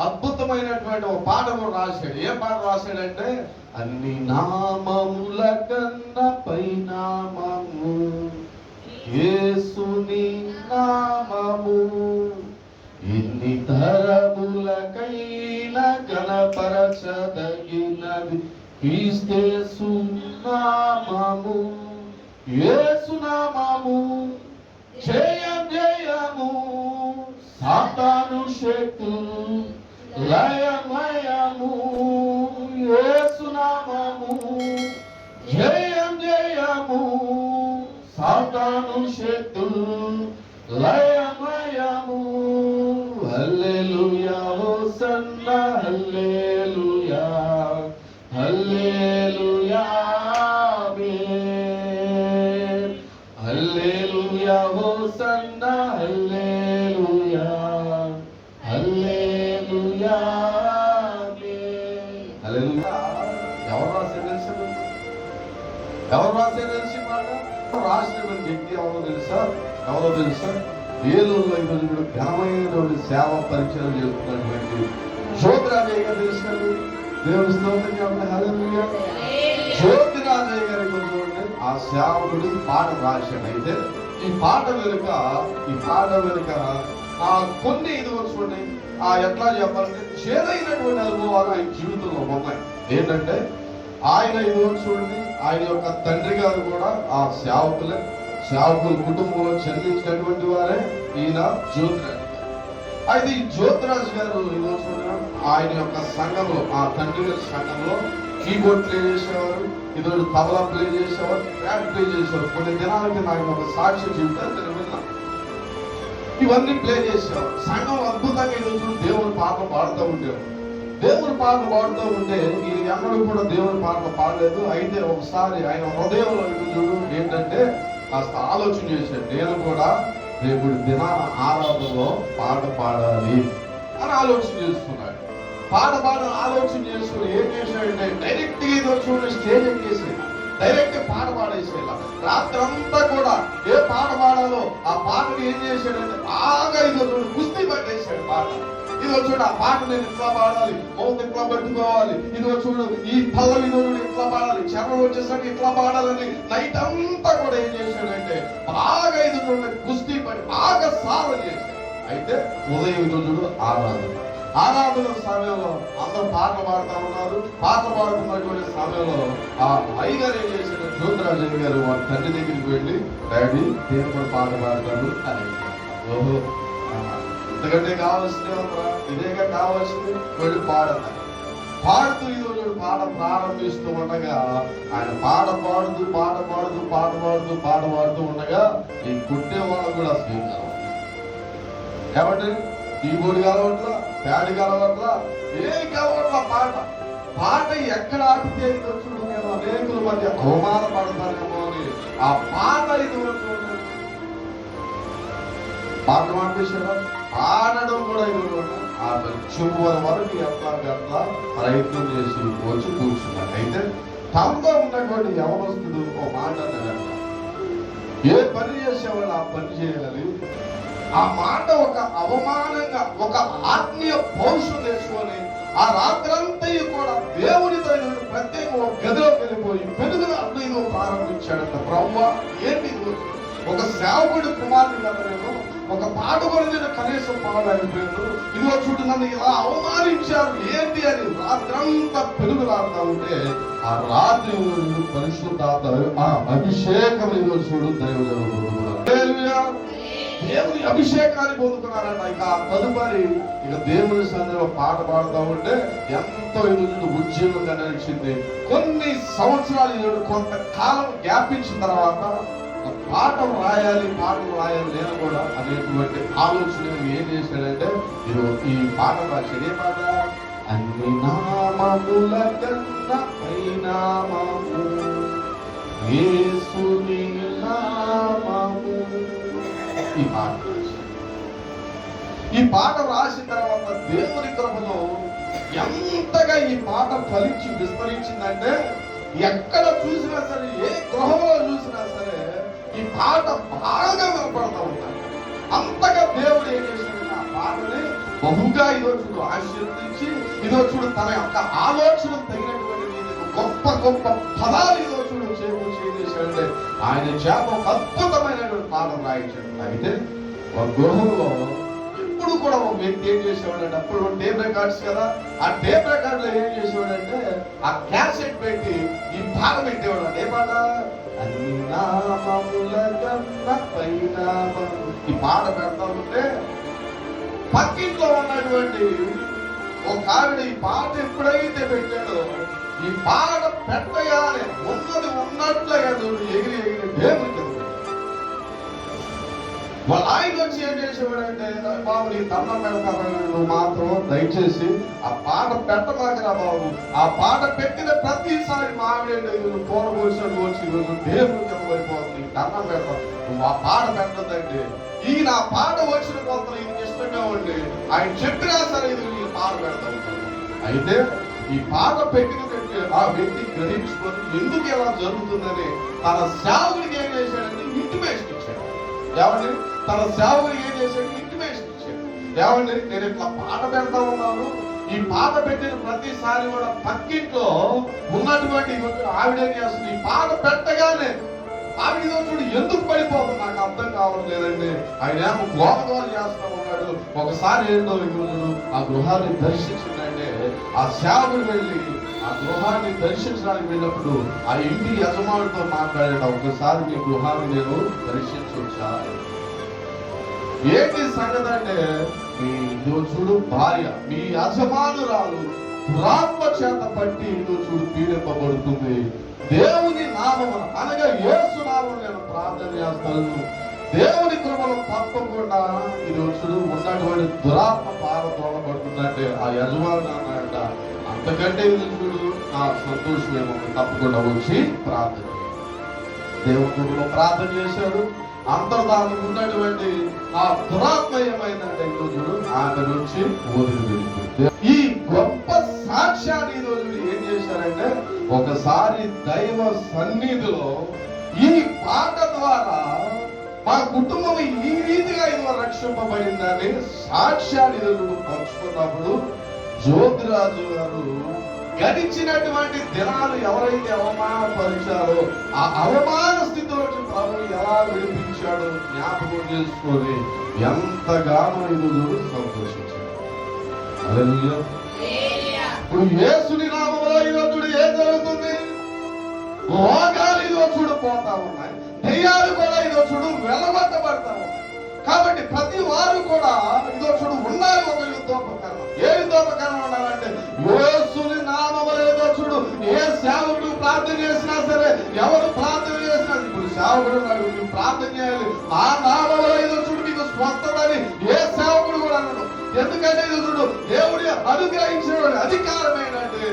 అద్భుతమైనటువంటి ఒక పాట కూడా రాశాడు. ఏ పాట రాశాడంటే అన్ని నామముల కన్నా పై యేసుని నామము ఎన్ని తరములకైనా గణపరచదగినది క్రీస్తేసు నామము యేసు నామము జయం జయము సాతాను శక్తులు లయమయము లయము జయం జయము సాతాను శక్తులు లయ ఎవరు రాశారు తెలిసి మాట? రాసినటువంటి వ్యక్తి ఎవరో తెలుసా? ఎవరో తెలుసా? ఏలూరులో ఈరోజు కూడా ఘనమైనటువంటి సేవ పరిచయం చేస్తున్నటువంటి జ్యోతిరాజయ్య గారు తెలుసు దేవుని స్తోత్రం చెప్పండి. హల్లెలూయా జ్యోతిరాజయ్య గారి గురించి ఆ సేవ గురించి పాట రాశాడు. అయితే ఈ పాట వెనుక ఈ పాట వెనుక ఆ కొన్ని ఇది చూడండి. ఆ ఎట్లా చెప్పాలంటే చేదైనటువంటి అనుభవాలు ఆయన జీవితంలో ఉన్నాయి. ఏంటంటే ఆయన ఇది చూడండి? ఆయన యొక్క తండ్రి గారు కూడా ఆ సేవకులే. సేవకుల కుటుంబంలో చెందించినటువంటి వారే ఈయన జ్యోతిరాజు గారు. అయితే ఈ జ్యోతిరాజు గారు ఈరోజు చూడండి? ఆయన యొక్క సంఘంలో ఆ తండ్రి గారి సంఘంలో కీబోర్డ్ ప్లే చేసేవారు ఈరోజు తబలా ప్లే చేసేవారు బ్యాట్ ప్లే చేసేవారు. కొన్ని దినాలకి నాకు ఒక సాక్షి జీవితాన్ని నేను ఇవన్నీ ప్లే చేసేవారు. సంఘం అద్భుతంగా ఈరోజు దేవుని పాట పాడుతూ ఉండేవారు. దేవుని పాటలు పాడుతూ ఉంటే ఈ ఎన్నడూ కూడా దేవుని పాట పాడలేదు. అయితే ఒకసారి ఆయన హృదయంలో ఏంటంటే కాస్త ఆలోచన చేశాడు. నేను కూడా రేపు దిన ఆరాధనలో పాట పాడాలి అని ఆలోచన చేస్తున్నాడు. పాట పాట ఆలోచన చేసుకుని ఏం చేశాడంటే డైరెక్ట్ ఏదో చూడండి స్టేజ్ ఎక్కేసి డైరెక్ట్ పాట పాడేసేలా రాత్రంతా కూడా ఏ పాట పాడాలో ఆ పాటని ఏం చేశాడంటే బాగా ఇదో చూడు కుస్తీ పట్టేశాడు పాట. ఇదిగో చూడు ఆ పాట నేను ఇట్లా పాడాలి? మౌత్ ఇట్లా పట్టుకోవాలి? ఇదిగో చూడు ఈ పల్లవి చూడు ఇట్లా పాడాలి? చర్మం వచ్చేసరికి ఇట్లా పాడాలని నైట్ అంతా కూడా ఏం చేశాడంటే బాగా ఇది కుస్తీ పడి బాగా సాధన చేశాడు. అయితే ఉదయం చూడు ఆరాధన. ఆరాధన సమయంలో అందరూ పాటలు పాడుతూ ఉన్నారు. పాట పాడుతున్నటువంటి సమయంలో ఆ అయ్యగారు ఏం చేసిన జ్యోతిరాజయ్య గారు వాళ్ళ తండ్రి దగ్గరికి వెళ్ళి డాడీ నేను పాట పాడతాడు అని ఓహో. ఎందుకంటే కావాల్సింది ఇదేగా కావాల్సింది వెళ్ళి పాడతాను పాడుతూ ఈరోజు పాట ప్రారంభిస్తూ ఉండగా ఆయన పాట పాడుతూ పాట పాడుతూ పాట పాడుతూ పాట పాడుతూ ఉండగా ఈ కుట్టే వాళ్ళకు కూడా స్వీకారం కాబట్టి కీబోర్డ్ కలవట్ల ప్యాడ్ కలవట్ల ఏం కలవట్ల పాట. పాట ఎక్కడ ఆపితే ఇదో చూడు నేను అనేకుల మధ్య అవమానపడతానేమో అని ఆ పాట ఇది పాట మాట్లాడారా పాడడం కూడా ఇది ఆ చివరి వరకు ఎంత ప్రయత్నం చేసి వచ్చి కూర్చున్నాడు అయితే తమతో ఉన్నటువంటి యవనస్తుడు ఓ మాట అన్నాడు. ఏ పని చేసేవాళ్ళు ఆ పని చేయాలి ఆ మాట ఒక అవమానంగా ఒక ఆత్మీయ పౌరుషం తెచ్చుకొని ఆ రాత్రంతా కూడా దేవునితో ప్రత్యేక గదిలోకి వెళ్ళిపోయి పెరుగుదల అర్థంలో ప్రారంభించాడంట. బ్రహ్మ ఏంటి ఒక సేవకుడి కుమారుడు కదా ఒక పాట కూడా కనీసం కనీసం పాడలేకపోయాను ఇదిగో చూడు నన్ను ఇలా అవమానించారు. ఏంటి అని రాత్రంతా పెరుగులాడుతూ ఉంటే ఆ రాత్రి పరిశుద్ధాత ఆ అభిషేకం ఇదిగో చూడు దైవ దేవుని అభిషేకాన్ని పొందుతున్నారంట ఇక తదుపరి ఇక దేవుని సన్నిధిలో పాట పాడుతూ ఉంటే ఎంతో ఎదురు ఉద్యోగంగా నడిచింది కొన్ని సంవత్సరాలు ఈరోజు కొంతకాలం గ్యాపించిన తర్వాత పాఠం పాట రాయాలి పాటలు రాయాలి నేను కూడా అనేటువంటి ఆలోచన ఏం చేశాడంటే నేను ఈ పాట రాశాడు ఏ పాట? అన్ని నామముల కన్నా పై యేసుని నామము. ఈ పాట ఈ పాట రాసిన తర్వాత దేవుని కృపలో ఎంతగా ఈ పాట ఫలించి విస్తరించిందంటే ఎక్కడ చూసినా సరే ఏ గృహంలో చూసినా సరే ఈ పాట బాగా వినపడతా ఉంటాయి అంతగా దేవుడు ఏం చేశాడంటే ఆ పాటని బహుగా ఇదో చూడు ఆశీర్వదించి ఇదో తన యొక్క ఆలోచన తగినటువంటి గొప్ప గొప్ప పదాలు ఇదో చూడు చేపు చేసేసాడంటే ఆయన చేప అద్భుతమైనటువంటి పాఠం రాయించాడు. అయితే ఒక గృహంలో ఇప్పుడు కూడా ఒక వ్యక్తి ఏం చేసేవాడంటే అప్పుడు టేప్ రికార్డ్స్ కదా ఆ టేప్ రికార్డ్లో ఏం చేసేవాడంటే ఆ క్యాసెట్ పెట్టి ఈ పాట పెట్టేవాడు. అంటే ఏ పాట? ఈ పాట పెడతా ఉంటే పక్కింట్లో ఉన్నటువంటి ఒక ఆవిడ ఈ పాట ఎప్పుడైతే పెట్టాడో ఈ పాట పెట్టగానే ఉన్నది ఉన్నట్లుగా ఎగిరి ఎగిరి దేవుడు వాళ్ళ ఆయన వచ్చి ఏం చేసేవాడంటే బాబు నీ దండం పెడతాను మాత్రం దయచేసి ఆ పాట పెట్టమాకరా బాబు. ఆ పాట పెట్టిన ప్రతిసారి మావిడే కూర పోసాడు వచ్చి ఈరోజు దేవుడు చెప్పబడిపోతుంది పడిపోతుంది దండం పెడతాను నువ్వు ఆ పాట పెట్టదంటే ఈయన ఆ పాట వచ్చిన కొంత ఈయనకి ఇష్టంగా ఉండి ఆయన చెప్పినా సరే ఇది ఈ పాట పెడతాను అయితే ఈ పాట పెట్టిన ఆ వ్యక్తి గ్రహించుకొని ఎందుకు ఇలా జరుగుతుందని తన సేవకుడికి ఏం ఏమండి తన సేవకుడికి ఏం చేశాడు? ఇంటిమేషన్ ఇచ్చాడు. ఏమండి నేను ఇట్లా పాట పెడతా ఉన్నాను. ఈ పాట పెట్టిన ప్రతిసారి కూడా పక్కింట్లో ఉన్నటువంటి ఆవిడ చేస్తుంది? ఈ పాట పెట్టగానే ఆవిడ చూడు ఎందుకు పడిపోతుంది నాకు అర్థం కావట్లేదండి ఆయన ఏమో గోపదోలు చేస్తా ఉన్నాడు. ఒకసారి ఏంటో ఈరోజు ఆ గృహాన్ని దర్శించిందంటే ఆ సేవకుడు వెళ్ళి ఆ గృహాన్ని దర్శించడానికి వెళ్ళినప్పుడు ఆ ఇంటి యజమానితో మాట్లాడాడు. ఒకసారి మీ గృహాన్ని నేను దర్శించవచ్చా ఏంటి సంగతి అంటే మీ చూడు భార్య మీ యజమానురాలు దురాత్మ చేత పట్టి ఇదో చూడు పీడింపబడుతుంది. దేవుని నామమున అనగా యేసు నామం నేను ప్రార్థన చేస్తాను. దేవుని కృపలు తప్పకుండా ఇది చూడు ఉన్నటువంటి దురాత్మ పారదోలబడుతుందంటే ఆ యజమాని అన్నాడంట. అంతకంటే ఇది చూడు సంతోషమేమో తప్పకుండా వచ్చి ప్రార్థన దేవుడు ప్రార్థన చేశాడు. అంతర్ధానం ఉన్నటువంటి ఆ దురాత్మ ఏమైందంటే ఈ ఆమె నుంచి వదిలి ఈ గొప్ప సాక్ష్యాన్ని ఈ రోజు ఏం చేశారంటే ఒకసారి దైవ సన్నిధిలో ఈ పాట ద్వారా మా కుటుంబం ఈ రీతిగా ఇదిగో రక్షింపబడిందని సాక్ష్యాన్ని ఈ పంచుకున్నప్పుడు జ్యోతిరాజు గారు గడిచినటువంటి దినాలు ఎవరైతే అవమానపరిచారో ఆ అవమాన స్థితిలో ప్రభు ఎలా విడిపించాడో జ్ఞాపకం చేసుకొని ఎంతగానో ఎదురు సంతోషించాడు. ఇప్పుడు యేసుని నామంలో ఈరోజు ఏం జరుగుతుంది? రోగాలు ఇదో చూడు పోతా ఉన్నాయి. దెయ్యాలు కూడా ఇదో చూడు వెలగొట్టబడతా ఉన్నాయి. కాబట్టి ప్రతి వారు కూడా ఇదో చూడు ఉన్నారు ఒక యుద్ధోపకరణం. ఏ యుద్ధోపకరణం? సేవకుడు ఉన్నాడు నువ్వు ప్రార్థన చేయాలి ఆ నామములో ఏదో చూడు నీకు స్వస్థత అని ఏ సేవకుడు కూడా అన్నాడు ఎందుకంటే ఇది చూడు దేవుడి అనుగ్రహించిన అధికారమేనంటే యేసుని